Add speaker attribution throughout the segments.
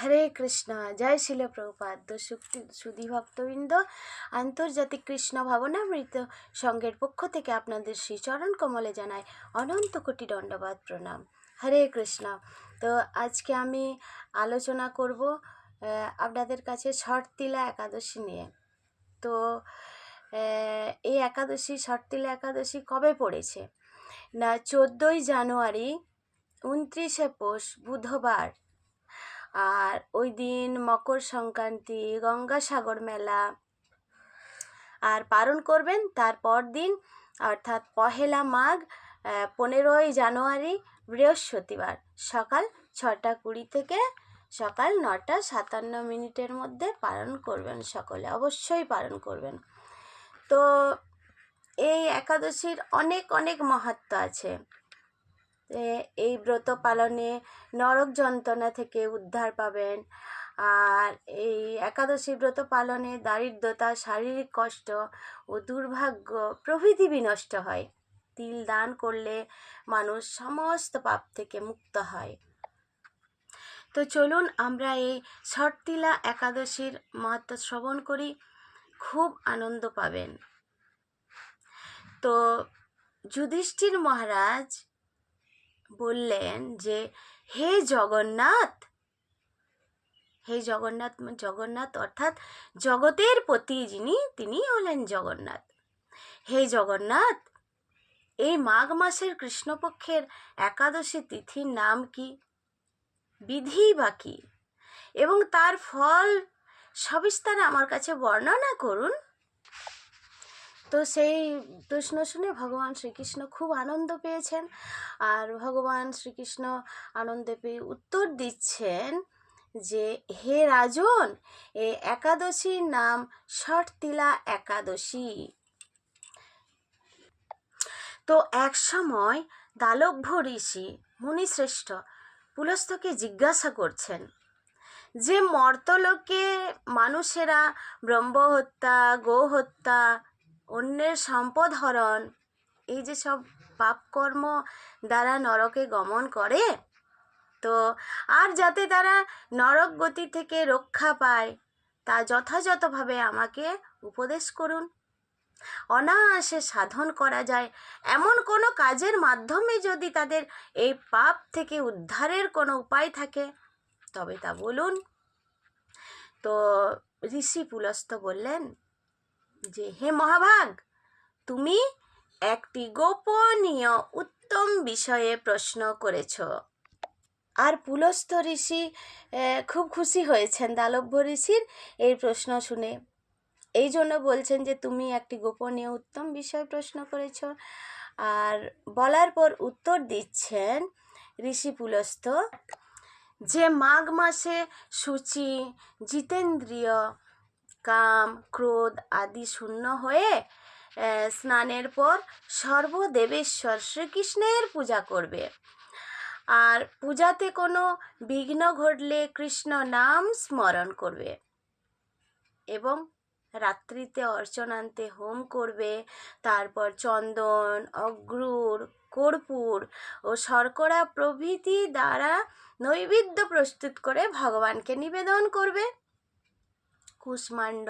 Speaker 1: হরে কৃষ্ণ জয় শিল প্রভুপাদ্য সুধি ভক্তবৃন্দ আন্তর্জাতিক কৃষ্ণ ভাবনামৃত সঙ্গের পক্ষ থেকে আপনাদের শ্রী চরণ কমলে জানায় অনন্ত কোটি দণ্ডবাদ প্রণাম হরে কৃষ্ণ তো আজকে আমি আলোচনা করব আপনাদের কাছে শর্তিলা একাদশী নিয়ে তো এই একাদশী শর্তিলা একাদশী কবে পড়েছে না চোদ্দোই জানুয়ারি উনত্রিশে পৌষ বুধবার আর ওই দিন মকর সংক্রান্তি গঙ্গাসাগর মেলা আর পালন করবেন তারপর দিন অর্থাৎ পহেলা মাঘ পনেরোই জানুয়ারি বৃহস্পতিবার সকাল ছটা কুড়ি থেকে সকাল নটা সাতান্ন মিনিটের মধ্যে পালন করবেন সকলে অবশ্যই পালন করবেন তো এই একাদশীর অনেক অনেক মাহাত্ম আছে এই ব্রত পালনে নরক যন্ত্রণা থেকে উদ্ধার পাবেন আর এই একাদশী ব্রত পালনে দারিদ্রতা শারীরিক কষ্ট ও দুর্ভাগ্য প্রভৃতি বিনষ্ট হয় তিল দান করলে মানুষ সমস্ত পাপ থেকে মুক্ত হয় তো চলুন আমরা এই ছটতিলা একাদশীর মাত্রা শ্রবণ করি খুব আনন্দ পাবেন তো যুধিষ্ঠির মহারাজ বললেন যে হে জগন্নাথ হে জগন্নাথ জগন্নাথ অর্থাৎ জগতের প্রতি যিনি তিনি হলেন জগন্নাথ হে জগন্নাথ এই মাঘ মাসের কৃষ্ণপক্ষের একাদশী তিথির নাম কি বিধি বা কি এবং তার ফল সবিস্তারে আমার কাছে বর্ণনা করুন তো সেই প্রশ্ন শুনে ভগবান শ্রীকৃষ্ণ খুব আনন্দ পেয়েছেন আর ভগবান শ্রীকৃষ্ণ আনন্দে পেয়ে উত্তর দিচ্ছেন যে হে রাজন এ একাদশীর নাম ষটতিলা একাদশী তো এক সময় দালভ্য ঋষি মুনিশ্রেষ্ঠ পুলস্তকে জিজ্ঞাসা করছেন যে মর্তলোকে মানুষেরা ব্রহ্মহত্যা গোহত্যা অন্যের সম্পদ হরণ এই যে সব পাপকর্ম দ্বারা নরকে গমন করে তো আর যাতে তারা নরক গতি থেকে রক্ষা পায় তা যথাযথভাবে আমাকে উপদেশ করুন অনায়াসে সাধন করা যায় এমন কোনো কাজের মাধ্যমে যদি তাদের এই পাপ থেকে উদ্ধারের কোনো উপায় থাকে তবে তা বলুন তো ঋষি পুলস্ত বললেন যে হে মহাভাগ তুমি একটি গোপনীয় উত্তম বিষয়ে প্রশ্ন করেছ আর পুলস্থ ঋষি খুব খুশি হয়েছেন দালব্য ঋষির এই প্রশ্ন শুনে এই জন্য বলছেন যে তুমি একটি গোপনীয় উত্তম বিষয় প্রশ্ন করেছ আর বলার পর উত্তর দিচ্ছেন ঋষি পুলস্থ যে মাঘ মাসে সূচি জিতেন্দ্রীয় কাম ক্রোধ আদি শূন্য হয়ে স্নানের পর সর্বদেবেশ্বর শ্রীকৃষ্ণের পূজা করবে আর পূজাতে কোনো বিঘ্ন ঘটলে কৃষ্ণ নাম স্মরণ করবে এবং রাত্রিতে অর্চনান্তে হোম করবে তারপর চন্দন অগ্রুর কর্পূর ও শর্করা প্রভৃতি দ্বারা নৈবেদ্য প্রস্তুত করে ভগবানকে নিবেদন করবে কুষ্মাণ্ড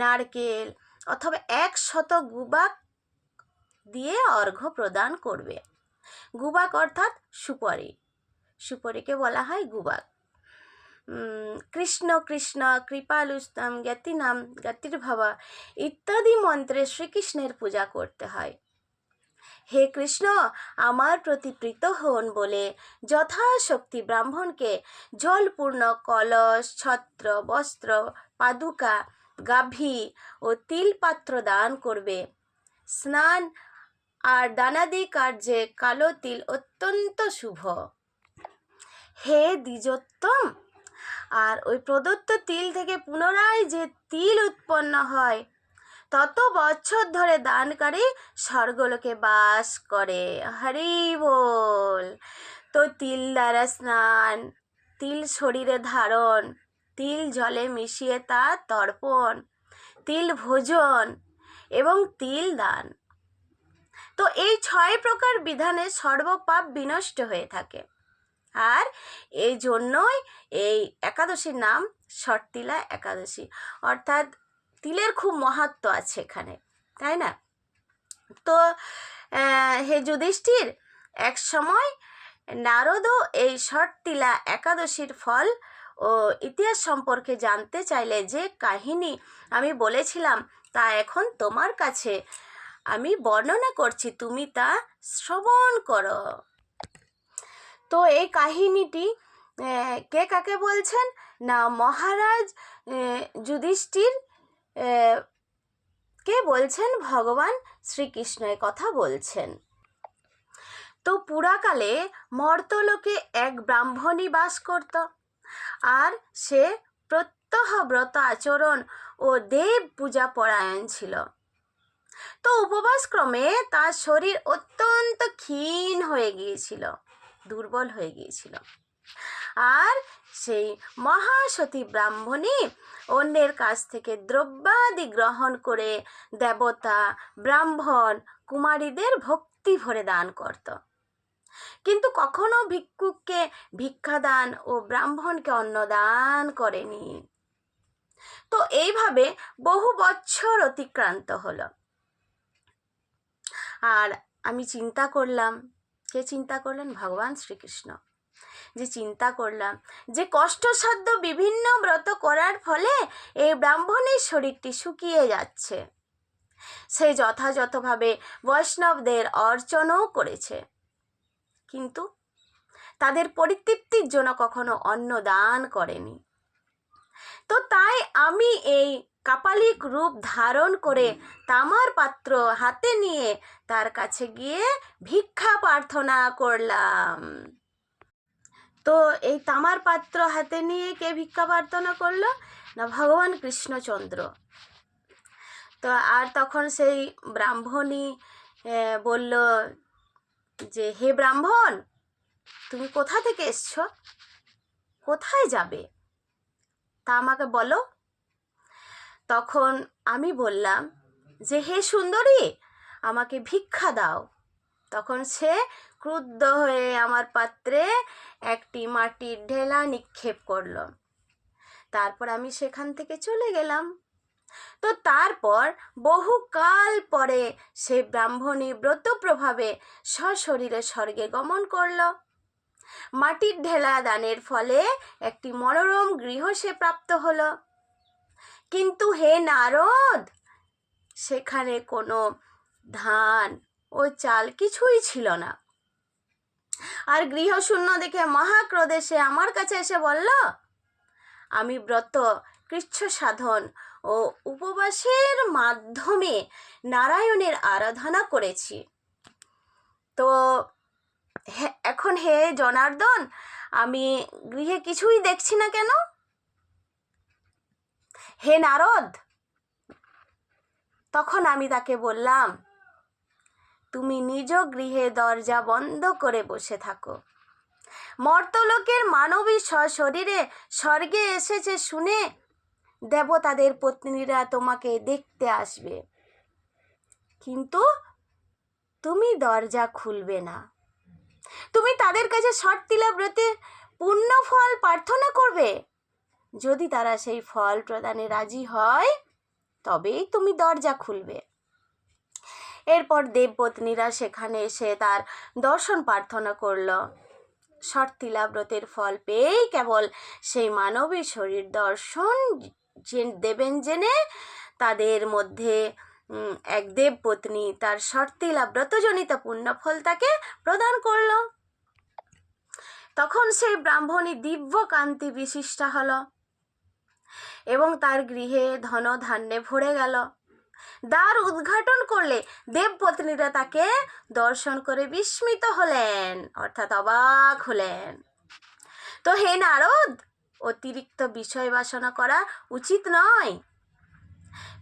Speaker 1: নারকেল অথবা এক শত গুবাক দিয়ে অর্ঘ্য প্রদান করবে গুবাক অর্থাৎ সুপরি সুপরিকে বলা হয় গুবাক কৃষ্ণ কৃষ্ণ কৃপালুস্তম জ্ঞাতিনাম জ্ঞাতির্ভাবা ইত্যাদি মন্ত্রে শ্রীকৃষ্ণের পূজা করতে হয় হে কৃষ্ণ আমার প্রতি প্রীত হন বলে যথাশক্তি ব্রাহ্মণকে জলপূর্ণ কলস ছত্র বস্ত্র পাদুকা গাভী ও তিল পাত্র দান করবে স্নান আর দানাদি কার্যে কালো তিল অত্যন্ত শুভ হে দ্বিজোত্তম আর ওই প্রদত্ত তিল থেকে পুনরায় যে তিল উৎপন্ন হয় তত বছর ধরে দানকারী স্বর্গলোকে বাস করে হরি বল তো তিল দ্বারা স্নান তিল শরীরে ধারণ তিল জলে মিশিয়ে তা তর্পণ তিল ভোজন এবং তিল দান তো এই ছয় প্রকার বিধানে সর্বপাপ বিনষ্ট হয়ে থাকে আর এই জন্যই এই একাদশীর নাম শর্তিলা একাদশী অর্থাৎ তিলের খুব মহাত্ম আছে এখানে তাই না তো হে যুধিষ্ঠির এক সময় নারদও এই তিলা একাদশীর ফল ও ইতিহাস সম্পর্কে জানতে চাইলে যে কাহিনী আমি বলেছিলাম তা এখন তোমার কাছে আমি বর্ণনা করছি তুমি তা শ্রবণ করো তো এই কাহিনীটি কে কাকে বলছেন না মহারাজ যুধিষ্ঠির কে বলছেন ভগবান শ্রীকৃষ্ণের কথা বলছেন তো পুরাকালে মর্তলোকে এক ব্রাহ্মণী বাস করত আর সে প্রত্যহ ব্রত আচরণ ও দেব পূজা পরায়ণ ছিল তো উপবাস ক্রমে তার শরীর অত্যন্ত ক্ষীণ হয়ে গিয়েছিল দুর্বল হয়ে গিয়েছিল আর সেই মহাসতী ব্রাহ্মণী অন্যের কাছ থেকে দ্রব্যাদি গ্রহণ করে দেবতা ব্রাহ্মণ কুমারীদের ভক্তি ভরে দান করত কিন্তু কখনো ভিক্ষুককে ভিক্ষাদান ও ব্রাহ্মণকে অন্নদান করেনি তো এইভাবে বহু বছর অতিক্রান্ত হলো আর আমি চিন্তা করলাম কে চিন্তা করলেন ভগবান শ্রীকৃষ্ণ যে চিন্তা করলাম যে কষ্টসাধ্য বিভিন্ন ব্রত করার ফলে এই ব্রাহ্মণের শরীরটি শুকিয়ে যাচ্ছে সে যথাযথভাবে বৈষ্ণবদের অর্চনও করেছে কিন্তু তাদের পরিতৃপ্তির জন্য কখনো অন্ন দান করেনি তো তাই আমি এই কাপালিক রূপ ধারণ করে তামার পাত্র হাতে নিয়ে তার কাছে গিয়ে ভিক্ষা প্রার্থনা করলাম তো এই তামার পাত্র হাতে নিয়ে কে ভিক্ষা প্রার্থনা করলো না ভগবান কৃষ্ণচন্দ্র তো আর তখন সেই ব্রাহ্মণী বলল যে হে ব্রাহ্মণ তুমি কোথা থেকে এসছো কোথায় যাবে তা আমাকে বলো তখন আমি বললাম যে হে সুন্দরী আমাকে ভিক্ষা দাও তখন সে ক্রুদ্ধ হয়ে আমার পাত্রে একটি মাটির ঢেলা নিক্ষেপ করল তারপর আমি সেখান থেকে চলে গেলাম তো তারপর বহুকাল পরে সে ব্রাহ্মণী ব্রত প্রভাবে সশরীরে স্বর্গে গমন করল মাটির ঢেলা দানের ফলে একটি মনোরম গৃহ সে প্রাপ্ত হল কিন্তু হে নারদ সেখানে কোনো ধান ও চাল কিছুই ছিল না আর গৃহশূন্য দেখে মহাক্রোধে সে আমার কাছে এসে বলল আমি ব্রত কৃচ্ছ সাধন ও উপবাসের মাধ্যমে নারায়ণের আরাধনা করেছি তো এখন হে জনার্দন আমি গৃহে কিছুই দেখছি না কেন হে নারদ তখন আমি তাকে বললাম তুমি নিজ গৃহে দরজা বন্ধ করে বসে থাকো মর্তলোকের মানবী সশরীরে স্বর্গে এসেছে শুনে দেবতাদের পত্নীরা তোমাকে দেখতে আসবে কিন্তু তুমি দরজা খুলবে না তুমি তাদের কাছে শর্তিলাব্রতে পূর্ণ ফল প্রার্থনা করবে যদি তারা সেই ফল প্রদানে রাজি হয় তবেই তুমি দরজা খুলবে এরপর দেবপত্নীরা সেখানে এসে তার দর্শন প্রার্থনা করল শর্তিলা ব্রতের ফল পেয়েই কেবল সেই মানবী শরীর দর্শন দেবেন জেনে তাদের মধ্যে এক দেবপত্নী তার শর্তিলা ব্রতজনিত পুণ্যফল তাকে প্রদান করল তখন সেই ব্রাহ্মণী দিব্য কান্তি বিশিষ্টা হল এবং তার গৃহে ধন ধান্যে ভরে গেল দ্বার উদ্ঘাটন করলে দেবপত্নীরা তাকে দর্শন করে বিস্মিত হলেন অর্থাৎ অবাক হলেন তো হে নারদ অতিরিক্ত বিষয় বাসনা করা উচিত নয়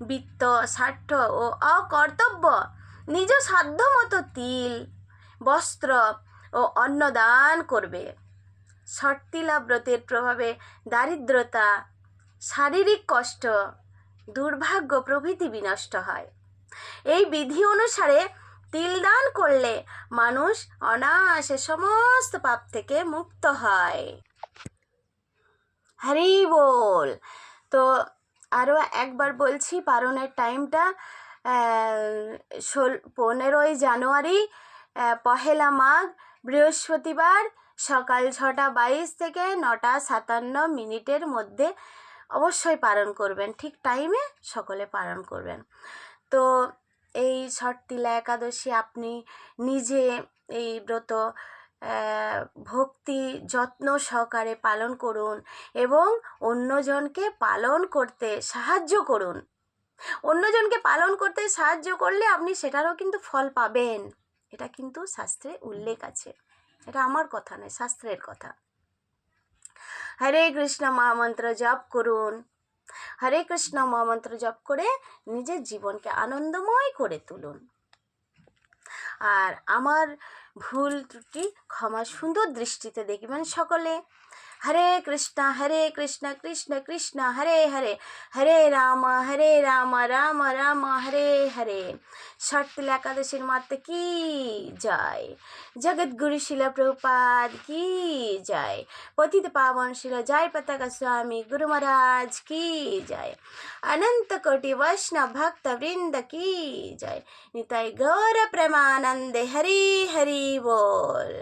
Speaker 1: বৃত্ত স্বার্থ ও অকর্তব্য নিজ সাধ্য মতো তিল বস্ত্র ও অন্ন দান করবে শর্তিলা ব্রতের প্রভাবে দারিদ্রতা শারীরিক কষ্ট দুর্ভাগ্য প্রভৃতি বিনষ্ট হয় এই বিধি অনুসারে তিলদান করলে মানুষ অনায়াসে সমস্ত পাপ থেকে মুক্ত হয় হরি বল তো আরও একবার বলছি পারণের টাইমটা ষোল পনেরোই জানুয়ারি পহেলা মাঘ বৃহস্পতিবার সকাল ছটা বাইশ থেকে নটা সাতান্ন মিনিটের মধ্যে অবশ্যই পালন করবেন ঠিক টাইমে সকলে পালন করবেন তো এই ছট তিলা একাদশী আপনি নিজে এই ব্রত ভক্তি যত্ন সহকারে পালন করুন এবং অন্যজনকে পালন করতে সাহায্য করুন অন্যজনকে পালন করতে সাহায্য করলে আপনি সেটারও কিন্তু ফল পাবেন এটা কিন্তু শাস্ত্রে উল্লেখ আছে এটা আমার কথা নয় শাস্ত্রের কথা হরে কৃষ্ণ মহামন্ত্র জপ করুন হরে কৃষ্ণ মহামন্ত্র জপ করে নিজের জীবনকে আনন্দময় করে তুলুন আর আমার ভুল ত্রুটি ক্ষমা সুন্দর দৃষ্টিতে দেখবেন সকলে হরে কৃষ্ণ হরে কৃষ্ণ কৃষ্ণ কৃষ্ণ হরে হরে হরে রাম হরে রাম রাম রাম হরে হরে শর্তিল একাদশীর মাত্র কি জয় জগৎগুরু শিল প্রভুপাদ কি জয় পতিত পাবন শিল জয় পতাক স্বামী গুরু মহারাজ কি জয় অনন্ত কোটি वैष्णव ভক্ত বৃন্দ কি जय নিতাই গৌর প্রেমানন্দে হরি হরি बोल